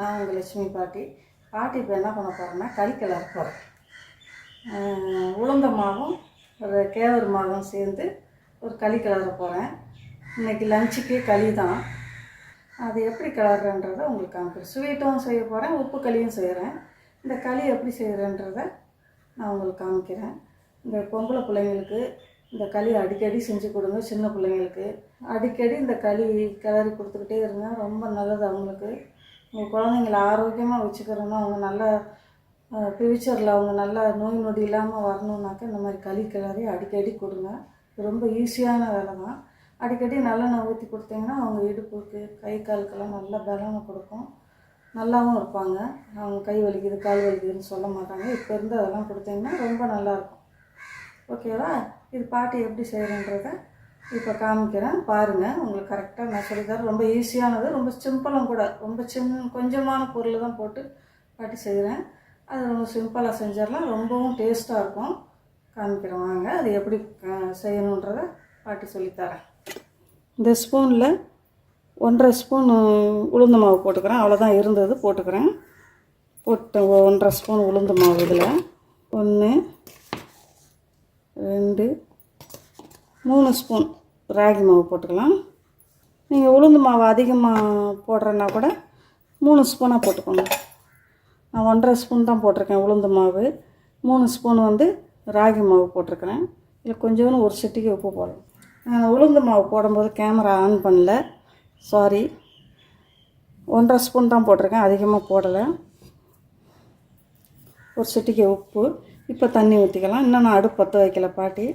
நான் உங்கள் லட்சுமி பாட்டி. பாட்டி இப்போ என்ன பண்ண போகிறேன்னா களி கலர் போகிறேன் உளுந்த மாவும் ஒரு கேவரு மாவும் சேர்ந்து ஒரு களி கிளற போகிறேன் இன்றைக்கி லஞ்சுக்கு களி தான். அது எப்படி கிளறன்றதை உங்களுக்கு காமிக்கிறேன். ஸ்வீட்டும் செய்ய போகிறேன் உப்பு களியும் செய்கிறேன் இந்த களி எப்படி செய்கிறேன்றதை நான் உங்களுக்கு காமிக்கிறேன். இந்த பொம்பளை பிள்ளைங்களுக்கு இந்த களி அடிக்கடி செஞ்சு கொடுங்க சின்ன பிள்ளைங்களுக்கு. அடிக்கடி இந்த களி கிளறி கொடுத்துக்கிட்டே இருங்க ரொம்ப நல்லது அவங்களுக்கு. உங்கள் குழந்தைங்கள ஆரோக்கியமாக வச்சுக்கிறோன்னா அவங்க நல்ல ஃப்யூச்சரில் அவங்க நல்லா நோய் நொடி இல்லாமல் வரணுன்னாக்கா இந்த மாதிரி களி கிளறி அடிக்கடி கொடுங்க. ரொம்ப ஈஸியான வேலை தான். அடிக்கடி நல்லெண்ணெய் ஊற்றி கொடுத்தீங்கன்னா அவங்க இடுப்புக்கு கை காலுக்கெல்லாம் நல்லா பலனை கொடுக்கும். நல்லாவும் இருப்பாங்க. அவங்க கை வலிக்குது கால் வலிக்குதுன்னு சொல்ல மாட்டாங்க. இப்போ இருந்து அதெல்லாம் கொடுத்தீங்கன்னா ரொம்ப நல்லாயிருக்கும் ஓகேவா இது பாட்டி எப்படி செய்கிறன்றதை இப்போ காமிக்கிறேன். பாருங்கள் உங்களுக்கு கரெக்டாக நான் சொல்லித்தரேன். ரொம்ப ஈஸியானது ரொம்ப சிம்பிளும் கூட. ரொம்ப சின் கொஞ்சமான பொருள் தான் போட்டு பாட்டி செய்கிறேன் அது ரொம்ப சிம்பிளாக செஞ்சிடலாம். ரொம்பவும் டேஸ்ட்டாக இருக்கும். காமிக்கிறேன் வாங்க அது எப்படி செய்யணுன்றத செய்யணுன்றதை பாட்டி சொல்லித்தரேன். இந்த ஸ்பூனில் ஒன்றரை ஸ்பூன் உளுந்து மாவு போட்டுக்கிறேன். அவ்வளோதான் இருந்தது போட்டுக்கிறேன். போட்டு ஒன்றரை ஸ்பூன் உளுந்து மாவு இதில். ஒன்று ரெண்டு மூணு ஸ்பூன் ராகி மாவு போட்டுக்கலாம். நீங்கள் உளுந்து மாவு அதிகமாக போடுறேன்னா கூட மூணு ஸ்பூனாக போட்டுக்கோங்க. நான் ஒன்றரை ஸ்பூன் தான் போட்டிருக்கேன் உளுந்து மாவு. மூணு ஸ்பூன் வந்து ராகி மாவு போட்டிருக்கிறேன். இதில் கொஞ்சோன்னு ஒரு சிட்டிக்கு உப்பு போடணும். நான் உளுந்து மாவு போடும்போது கேமரா ஆன் பண்ணல. சாரி ஒன்றரை ஸ்பூன் தான் போட்டிருக்கேன். அதிகமாக போடலை. ஒரு சிட்டிக்கு உப்பு. இப்போ தண்ணி ஊற்றிக்கலாம் இன்னும் நான் அடுப்பு பற்ற வைக்கல பாட்டி.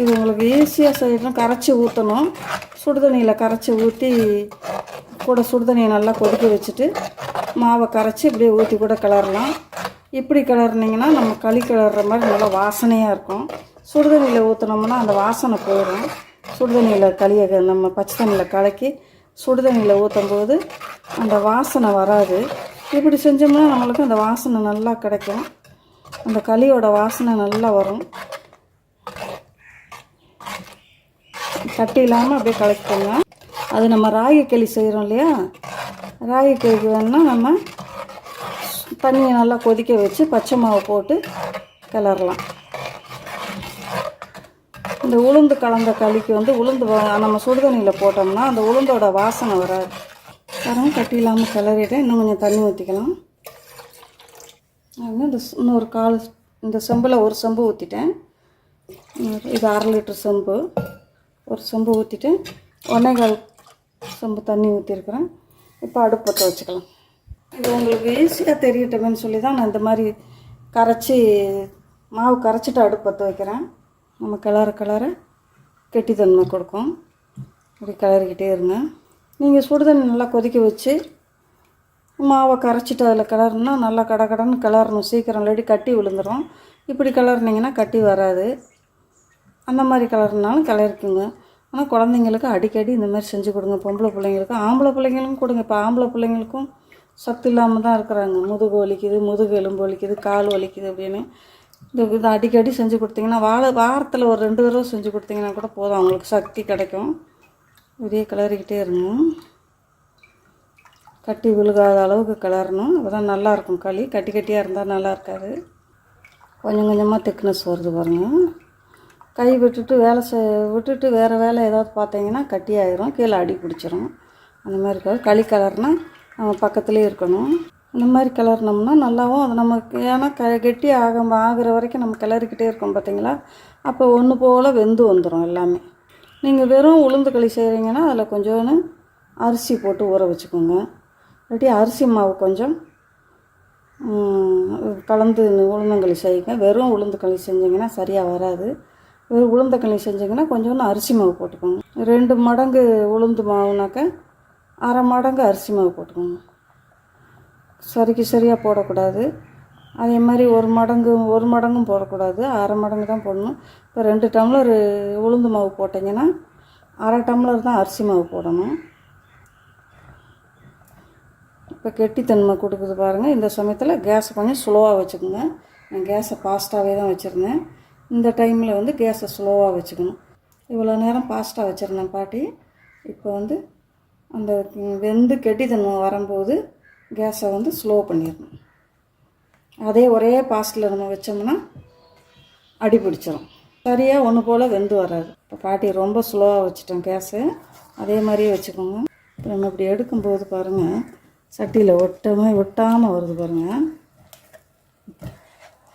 இது உங்களுக்கு ஈஸியாக செய்யணும். கரைச்சி ஊற்றணும் சுடுதண்ணியில் கரைச்சி ஊற்றி கூட சுடுதண்ணியை நல்லா கொதிக்க வச்சுட்டு மாவை கரைச்சி இப்படியே ஊற்றி கூட கிளறலாம். இப்படி கிளறுனீங்கன்னா நம்ம களி கிளறுற மாதிரி நல்லா வாசனையாக இருக்கும். சுடுதண்ணியில் ஊற்றினோம்னா அந்த வாசனை போயிடும். சுடுதண்ணியில் களியை நம்ம பச்சை தண்ணியில் கலக்கி சுடுதண்ணியில் ஊற்றும் போது அந்த வாசனை வராது. இப்படி செஞ்சோம்னா நம்மளுக்கு அந்த வாசனை நல்லா கிடைக்கும். அந்த களியோட வாசனை நல்லா வரும். கட்டி இல்லாமல் அப்படியே கலக்கிக்கோங்க. அது நம்ம ராகி களி செய்கிறோம் இல்லையா? ராகி களிக்கு வேணுன்னா நம்ம தண்ணியை நல்லா கொதிக்க வச்சு பச்சை மாவு போட்டு கிளறலாம். இந்த உளுந்து கலந்த களிக்கு வந்து உளுந்து வ- நம்ம சுடுதண்ணியில் போட்டோம்னா அந்த உளுந்தோட வாசனை வராது. பாருங்க கட்டி இல்லாமல் கிளறிட்டேன் இன்னும் கொஞ்சம் தண்ணி ஊற்றிக்கலாம் நான் இந்த இன்னொரு கால் இந்த செம்பில் ஒரு செம்பு ஊற்றிட்டேன் இது அரை லிட்டர் செம்பு. ஒரு சொம்பு ஊற்றிட்டு ஒன்றே கால் தண்ணி ஊற்றிருக்கிறேன் இப்போ அடுப்பு பற்ற வச்சுக்கலாம். இது உங்களுக்கு ஈஸியாக தெரியட்டமேன்னு சொல்லி தான் நான் இந்த மாதிரி கரைச்சி மாவு கரைச்சிட்டு அடுப்பு பற்ற வைக்கிறேன். நம்ம கிளற கிளற கெட்டித்தன்மை கொடுக்கும். இப்படி கிளறிக்கிட்டே இருங்க. நீங்கள் சுடுதண்ணி நல்லா கொதிக்க வச்சு மாவை கரைச்சிட்டு அதில் கிளறுனா நல்லா கடகடன்னு கிளறணும். சீக்கிரம் இல்லாட்டி கட்டி விழுந்துடும் இப்படி கிளறுனீங்கன்னா கட்டி வராது. அந்த மாதிரி கலர்னாலும் கலருக்குங்க. ஆனால் குழந்தைங்களுக்கு அடிக்கடி இந்த மாதிரி செஞ்சு கொடுங்க. பொம்பளை பிள்ளைங்களுக்கும் ஆம்பளை பிள்ளைங்களுக்கும் கொடுங்க. இப்போ ஆம்பளை பிள்ளைங்களுக்கும் சத்து இல்லாமல் தான் இருக்கிறாங்க. முதுகு வலிக்குது முதுகு எலும்பு வலிக்குது கால் வலிக்குது அப்படின்னு. இந்த இது அடிக்கடி செஞ்சு கொடுத்தீங்கன்னா வார வாரத்தில் ஒரு ரெண்டு தடவை செஞ்சு கொடுத்தீங்கன்னா கூட போதும். அவங்களுக்கு சக்தி கிடைக்கும். இப்படியே கிளறிக்கிட்டே இருங்க. கட்டி விழுகாத அளவுக்கு கிளறணும். அப்போ தான் நல்லாயிருக்கும் களி. கட்டி கட்டியாக இருந்தால் நல்லா இருக்காது. கொஞ்சம் கொஞ்சமாக திக்னஸ் வருது பாருங்கள் கை விட்டுட்டு வேலை செ விட்டுட்டு வேறு வேலை ஏதாவது பார்த்தீங்கன்னா கட்டியாயிரும் கீழே அடி பிடிச்சிரும். அந்த மாதிரி இருக்காது. களி கலர்னால் நம்ம பக்கத்துலேயே இருக்கணும். இந்த மாதிரி கிளறினோம்னா நல்லாவும் அது நமக்கு ஏன்னா க கெட்டி ஆக ஆகிற வரைக்கும் நம்ம கிளறிக்கிட்டே இருக்கோம் பார்த்தீங்களா? அப்போ ஒன்று போல் வெந்து வந்துடும் எல்லாமே. நீங்கள் வெறும் உளுந்து களி செய்கிறீங்கன்னா அதில் கொஞ்சோன்னு அரிசி போட்டு ஊற வச்சுக்கோங்க. இல்லாட்டி அரிசி மாவு கொஞ்சம் கலந்து உளுந்தங்களி செய்யுங்க. வெறும் உளுந்து களி செஞ்சிங்கன்னா சரியாக வராது. வெறும் உளுந்தங்களி செஞ்சிங்கன்னா கொஞ்சோண்டு அரிசி மாவு போட்டுக்கோங்க. ரெண்டு மடங்கு உளுந்து மாவுனாக்க அரை மடங்கு அரிசி மாவு போட்டுக்கோங்க. சரிக்கு சரியாக போடக்கூடாது. அதே மாதிரி ஒரு மடங்கு ஒரு மடங்கும் போடக்கூடாது. அரை மடங்கு தான் போடணும். இப்போ ரெண்டு டம்ளர் உளுந்து மாவு போட்டிங்கன்னா அரை டம்ளர் தான் அரிசி மாவு போடணும். இப்போ கெட்டித்தன்மை கொடுக்குது பாருங்கள் இந்த சமயத்தில் கேஸை கொஞ்சம் ஸ்லோவாக வச்சுக்கோங்க. நான் கேஸை ஃபாஸ்ட்டாகவே தான் வச்சுருந்தேன். இந்த டைமில் வந்து கேஸை ஸ்லோவாக வச்சுக்கணும். இவ்வளோ நேரம் ஃபாஸ்ட்டாக வச்சுருந்தேன் பாட்டி. இப்போ வந்து அந்த வெந்து கெட்டித்தன்மை வரும்போது கேஸை வந்து ஸ்லோ பண்ணிடணும். அதே ஒரே பாஸ்டில் நம்ம வச்சோம்னா அடி பிடிச்சிரும். சரியாக ஒன்று போல் வெந்து வராது. இப்போ பாட்டி ரொம்ப ஸ்லோவாக வச்சுட்டோம் கேஸு. அதே மாதிரியே வச்சுக்கோங்க. இப்போ நம்ம இப்படி எடுக்கும்போது பாருங்கள் சட்டியில் ஒட்டமே ஒட்டாமல் வருது பாருங்கள்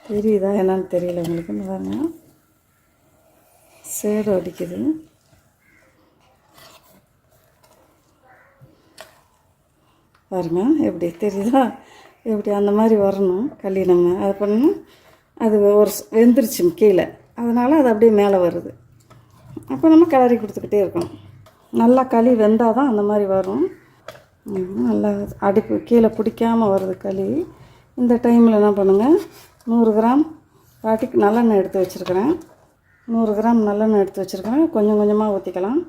தெரியுதா என்னன்னு தெரியல உங்களுக்கு. பாருங்க. சேடு அடிக்குது. பாருங்க எப்படி தெரியுதா? எப்படி அந்த மாதிரி வரணும் களி நம்ம. அதை பண்ணணும் அது ஒரு வெந்துருச்சு கீழே. அதனால் அது அப்படியே மேலே வருது. அப்போ நம்ம கிளறி கொடுத்துக்கிட்டே இருக்கணும். நல்லா களி வெந்தால் தான் அந்த மாதிரி வரும். நல்லா அடுப்பு கீழே பிடிக்காம வருது களி. இந்த டைமில் என்ன பண்ணுங்கள் நூறு கிராம் பாட்டிக்கு நல்லெண்ணெய் எடுத்து வச்சுருக்கிறேன். நூறு கிராம் நல்லெண்ணெய் எடுத்து வச்சுருக்கிறேன். கொஞ்சம் கொஞ்சமாக ஊற்றிக்கலாம்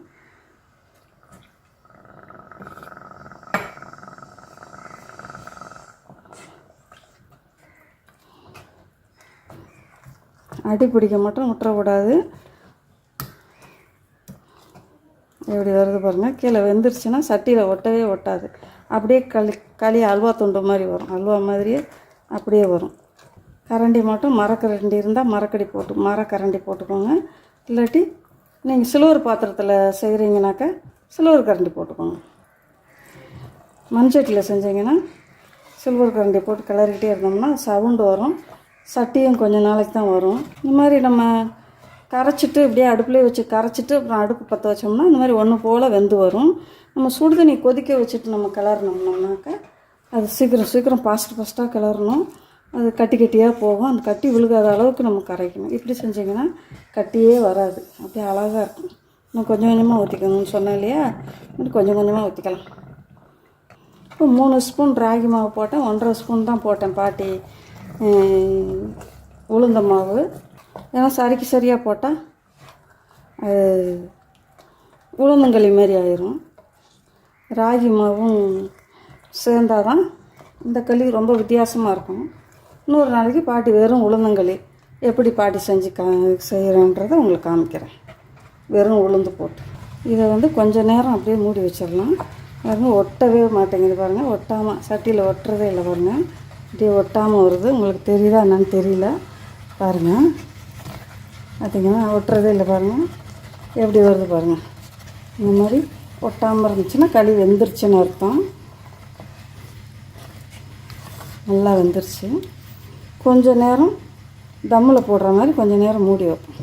அடி பிடிக்க மட்டும் விட்டுறக்கூடாது எப்படி வருது பாருங்கள் கீழே வெந்துருச்சுன்னா சட்டியில் ஒட்டவே ஒட்டாது. அப்படியே களி களி அல்வா துண்டு மாதிரி வரும். அல்வா மாதிரியே அப்படியே வரும். கரண்டி மட்டும் மரக்கரண்டி இருந்தால் மரக்கடி போட்டு மரக்கரண்டி போட்டுக்கோங்க. இல்லாட்டி நீங்கள் சில்வர் பாத்திரத்தில் செய்கிறீங்கனாக்கா சில்வர் கரண்டி போட்டுக்கோங்க. மண்சட்டியில் செஞ்சீங்கன்னா சில்வர் கரண்டி போட்டு கிளறிக்கிட்டே இருந்தோம்னா சவுண்டு வரும். சட்டியும் கொஞ்சம் நாளைக்கு தான் வரும். இந்த மாதிரி நம்ம கரைச்சிட்டு இப்படியே அடுப்புலேயே வச்சு கரைச்சிட்டு அப்புறம் அடுப்பு பற்ற வச்சோம்னா இந்த மாதிரி ஒன்று போல் வெந்து வரும். நம்ம சுடு தண்ணி கொதிக்க வச்சுட்டு நம்ம கிளறினோம்னாக்கா அது சீக்கிரம் சீக்கிரம் ஃபாஸ்ட் ஃபாஸ்ட்டாக கிளறணும். அது கட்டி கட்டியாக போகும். அந்த கட்டி விழுகாத அளவுக்கு நம்ம கரைக்கணும். இப்படி செஞ்சிங்கன்னா கட்டியே வராது. அப்படியே அழகாக இருக்கும். இன்னும் கொஞ்சம் கொஞ்சமாக ஊற்றிக்கணும்னு சொன்னேன் இல்லையா? இன்னும் கொஞ்சம் கொஞ்சமாக ஊற்றிக்கலாம் இப்போ மூணு ஸ்பூன் ராகி மாவு போட்டேன். ஒன்றரை ஸ்பூன் தான் போட்டேன் பாட்டி. உளுந்த மாவு. ஏன்னா சரிக்கு சரியாக போட்டால் அது உளுந்தங்களி மாரி ஆயிரும். ராகி மாவும் சேர்ந்தாதான் தான் இந்த களி ரொம்ப வித்தியாசமாக இருக்கும். இன்னொரு நாளைக்கு பாட்டி வெறும் உளுந்தங்களி. எப்படி பாட்டி செஞ்சு கா செய்கிறேன்றதை உங்களுக்கு காமிக்கிறேன். வெறும் உளுந்து போட்டு. இதை வந்து கொஞ்சம் நேரம் அப்படியே மூடி வச்சிடலாம். பாருங்க ஒட்டவே மாட்டேங்குது பாருங்கள் ஒட்டாமல் சட்டியில் ஒட்டுறதே இல்லை பாருங்கள் அப்படியே ஒட்டாமல் வருது. உங்களுக்கு தெரியுதா என்னன்னு தெரியல. பாருங்கள் பார்த்திங்கன்னா ஒட்டுறதே இல்லை பாருங்கள் எப்படி வருது பாருங்கள் இந்த மாதிரி ஒட்டாமல் இருந்துச்சுன்னா களி வெந்துருச்சுன்னு அர்த்தம். நல்லா வெந்துருச்சு. கொஞ்ச நேரம் தம்மில் போடுற மாதிரி கொஞ்சம் நேரம் மூடி வைப்போம்.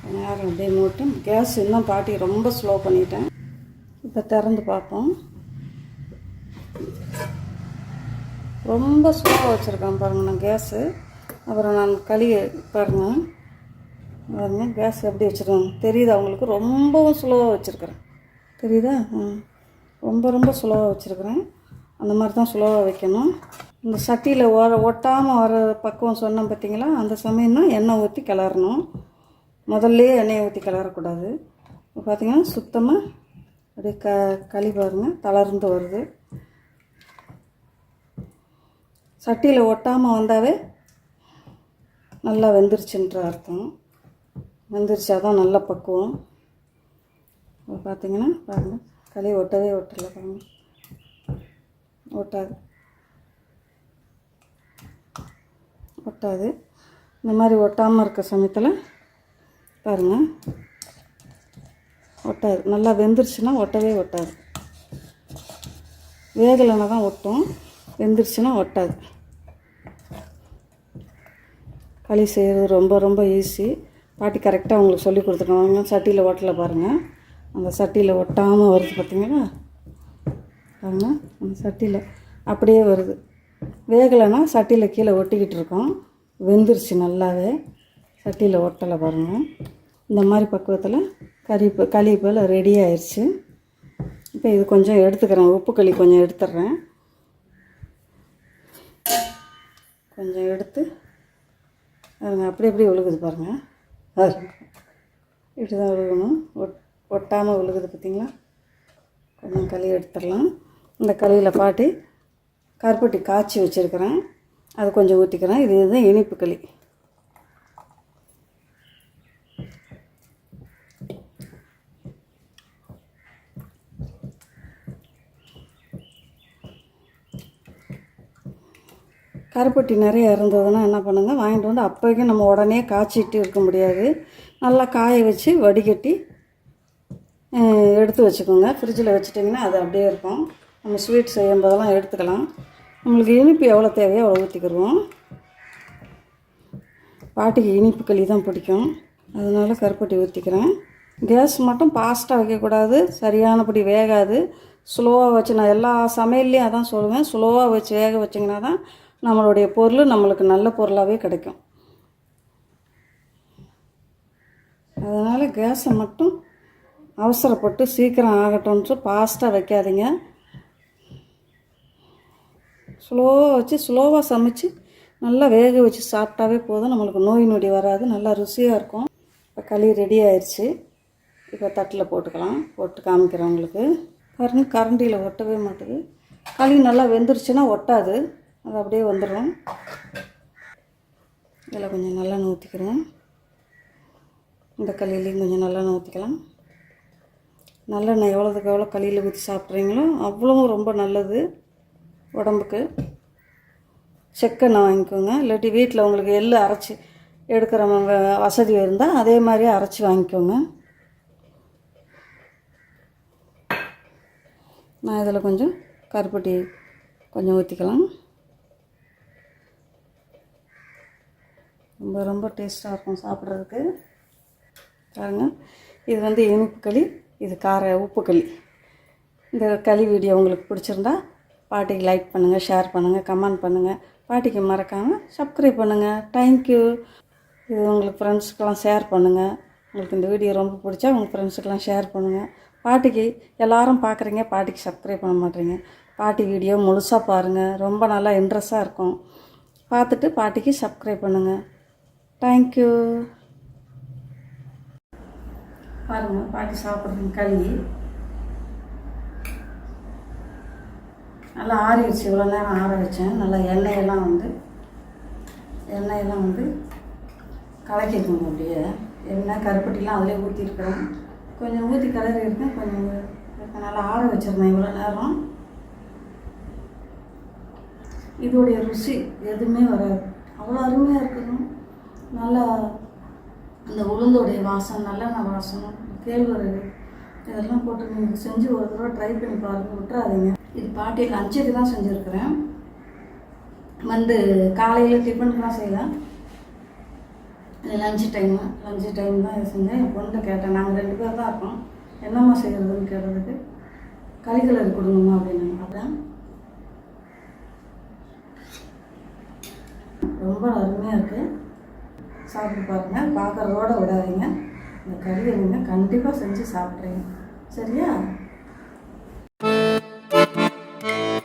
கொஞ்ச நேரம் அப்படியே மூட்டும். கேஸ் இன்னும் பாட்டி ரொம்ப ஸ்லோ பண்ணிட்டேன். இப்போ திறந்து பார்ப்போம். ரொம்ப ஸ்லோவாக வச்சுருக்கேன் பாருங்கள் நான் கேஸு. அப்புறம் நான் களி பாருங்கள் பாருங்கள் கேஸ் எப்படி வச்சுருக்கேன். தெரியுதா உங்களுக்கு? ரொம்பவும் ஸ்லோவாக வச்சுருக்கிறேன். தெரியுதா? ம். ரொம்ப ரொம்ப ஸ்லோவாக வச்சுருக்கிறேன். அந்த மாதிரி தான் ஸ்லோவாக வைக்கணும். இந்த சட்டியில் ஓர ஒட்டாமல் வர பக்குவம் சொன்னோம் பார்த்தீங்களா அந்த சமயம் தான் எண்ணெய் ஊற்றி கிளறணும். முதல்லையே எண்ணெயை ஊற்றி கிளறக்கூடாது. இப்போ பார்த்தீங்கன்னா சுத்தமாக அப்படியே க களி பாருங்கள் தளர்ந்து வருது. சட்டியில் ஒட்டாமல் வந்தாவே நல்லா வெந்துருச்சுன்ற அர்த்தம். வெந்துருச்சா தான் நல்ல பக்குவம். இப்போ பார்த்தீங்கன்னா பாருங்கள் களி ஒட்டவே ஒட்டலை பாருங்கள் ஒட்டாது. ஒட்டாது. இந்த மாதிரி ஒட்டாமல் இருக்க சமயத்தில் பாருங்கள் ஒட்டாது. நல்லா வெந்துருச்சுன்னா ஒட்டவே ஒட்டாது. வேகலைன்னா தான் ஒட்டும். வெந்துருச்சுன்னா ஒட்டாது. களி செய்கிறது ரொம்ப ரொம்ப ஈஸி பாட்டி கரெக்டாக உங்களுக்கு சொல்லி கொடுத்துருக்காங்க. சட்டியில் ஒட்டலை பாருங்கள் அந்த சட்டியில் ஒட்டாமல் வருது பார்த்தீங்களா பாருங்க. அந்த சட்டியில் அப்படியே வருது. வேகலைன்னா சட்டியில் கீழே ஒட்டிக்கிட்டு இருக்கோம். வெந்துருச்சு நல்லாவே. சட்டியில் ஒட்டலை பாருங்கள் இந்த மாதிரி பக்குவத்தில் கறி இப்போ களி போல் ரெடி ஆயிடுச்சு இப்போ இது கொஞ்சம் எடுத்துக்கிறேன். உப்பு களி கொஞ்சம் எடுத்துடுறேன் கொஞ்சம் எடுத்து அதுங்க அப்படி அப்படியே ஒழுகுது பாருங்கள் இப்படி தான் விழுகணும் ஒட் ஒட்டாமல் ஒழுகுது பார்த்திங்களா கொஞ்சம் களி எடுத்துடலாம். இந்த களியில் பாட்டி கருப்பட்டி காய்ச்சி வச்சுருக்கிறேன். அதை கொஞ்சம் ஊற்றிக்கிறேன் இது இதுதான் இனிப்பு களி. கருப்பட்டி நிறைய இருந்ததுன்னா என்ன பண்ணுங்கள் வாங்கிட்டு வந்து அப்போதைக்கு நம்ம உடனே காய்ச்சிட்டு இருக்க முடியாது. நல்லா காய வச்சு வடிகட்டி எடுத்து வச்சுக்கோங்க. ஃப்ரிட்ஜில் வச்சுட்டிங்கன்னா அது அப்படியே இருக்கும். நம்ம ஸ்வீட் செய்யும் போதெல்லாம் எடுத்துக்கலாம். நம்மளுக்கு இனிப்பு எவ்வளோ தேவையோ அவ்வளோ ஊற்றிக்கிடுவோம் பாட்டிக்கு இனிப்பு களி தான் பிடிக்கும். அதனால கருப்பட்டி ஊற்றிக்கிறேன் கேஸ் மட்டும் ஃபாஸ்ட்டாக வைக்கக்கூடாது. சரியானபடி வேகாது. ஸ்லோவாக வச்சு நான் எல்லா சமையல்லையும் அதான் சொல்லுவேன். ஸ்லோவாக வச்சு வேக வச்சிங்கன்னா தான் நம்மளுடைய பொருள் நம்மளுக்கு நல்ல பொருளாகவே கிடைக்கும். அதனால் கேஸை மட்டும் அவசரப்பட்டு சீக்கிரம் ஆகட்டும்னு ஃபாஸ்ட்டாக வைக்காதீங்க. ஸ்லோவாக வச்சு ஸ்லோவாக சமைச்சு நல்லா வேக வச்சு சாப்பிட்டாவே போதும். நம்மளுக்கு நோய் நொடி வராது. நல்லா ருசியாக இருக்கும். இப்போ களி ரெடி ஆயிடுச்சு இப்போ தட்டில் போட்டுக்கலாம். போட்டு காமிக்கிறவங்களுக்கு உங்களுக்கு. பாருங்க கரண்டியில் ஒட்டவே மாட்டுது. களி நல்லா வெந்துருச்சுன்னா ஒட்டாது. அது அப்படியே வந்துடும் இதில் கொஞ்சம் நல்லா ஊற்றிக்கிறோம் இந்த களியிலையும் கொஞ்சம் நல்லா ஊற்றிக்கலாம் நல்லெண்ணெய் எவ்வளோதுக்கு எவ்வளோ களியில் ஊற்றி சாப்பிட்றீங்களோ அவ்வளவும் ரொம்ப நல்லது. உடம்புக்கு செக்கெண்ணெய் வாங்கிக்கோங்க. இல்லாட்டி வீட்டில் உங்களுக்கு எள் அரைச்சி எடுக்கிறவங்க வசதி இருந்தால் அதே மாதிரி அரைச்சி வாங்கிக்கோங்க. நான் இதில் கொஞ்சம் கருப்பட்டி கொஞ்சம் ஊற்றிக்கலாம் ரொம்ப ரொம்ப டேஸ்ட்டாக இருக்கும் சாப்பிட்றதுக்கு. பாருங்க. இது வந்து இனிப்பு களி இது கார உப்பு களி. இந்த களி வீடியோ உங்களுக்கு பிடிச்சிருந்தா பாட்டிக்கு லைக் பண்ணுங்கள் ஷேர் பண்ணுங்கள் கமெண்ட் பண்ணுங்கள் பாட்டிக்கு மறக்காமல் சப்ஸ்கிரைப் பண்ணுங்கள் தேங்க்யூ இது உங்களுக்கு ஃப்ரெண்ட்ஸுக்கெல்லாம் ஷேர் பண்ணுங்கள் உங்களுக்கு இந்த வீடியோ ரொம்ப பிடிச்சா உங்கள் ஃப்ரெண்ட்ஸுக்கெல்லாம் ஷேர் பண்ணுங்கள் பாட்டிக்கு எல்லோரும் பார்க்குறீங்க பாட்டிக்கு சப்ஸ்கிரைப் பண்ண மாட்டேறீங்க பாட்டி வீடியோ முழுசாக பாருங்கள் ரொம்ப நல்லா இன்ட்ரெஸ்ட்டாக இருக்கும். பார்த்துட்டு பாட்டிக்கு சப்ஸ்கிரைப் பண்ணுங்கள் தேங்க்யூ பாருங்கள் பாட்டி சாப்பிட்றதுங்க கழுவி. நல்லா ஆறிடுச்சு இவ்வளோ நேரம் ஆற வச்சேன். நல்லா எண்ணெயெல்லாம் வந்து எண்ணெயெல்லாம் வந்து கலக்கிக்கணும் அப்படியே. எண்ணெய் கருப்பட்டிலாம் அதிலே ஊற்றிருக்கிறேன் கொஞ்சம் ஊற்றி கலரி இருக்கேன் கொஞ்சம் நல்லா ஆற வச்சிருந்தேன் இவ்வளோ நேரம். இதோடைய ருசி எதுவுமே வராது. அவ்வளோ அருமையாக இருக்கணும் நல்லா அந்த உளுந்தோடைய வாசம் நல்லெண்ணெய் வாசம் கேழ்வரகு இதெல்லாம் போட்டு நீங்கள் செஞ்சு ஒரு தடவை ட்ரை பண்ணி பாருங்கள் விட்டுறாதீங்க. இது பாட்டி லஞ்சுக்கு தான் செஞ்சுருக்குறேன். வந்து காலையில் டிஃபனுக்குலாம் செய்யலாம். இது லஞ்சு டைமு லஞ்சு டைம் தான் இதை செஞ்சேன். என் பொண்ணு கேட்டேன் நாங்கள் ரெண்டு பேர் தான் இருக்கோம். என்னம்மா செய்கிறதுன்னு கேட்டதுக்கு கறிக்கலர் கொடுங்கம்மா அப்படின்னு அதான் ரொம்ப அருமையாக இருக்குது சாப்பிட்டு பாருங்கள் பார்க்குறதோட விடாதீங்க. இந்த கறியை நீங்கள் கண்டிப்பாக செஞ்சு சாப்பிட்றீங்க சரியா? Thank you.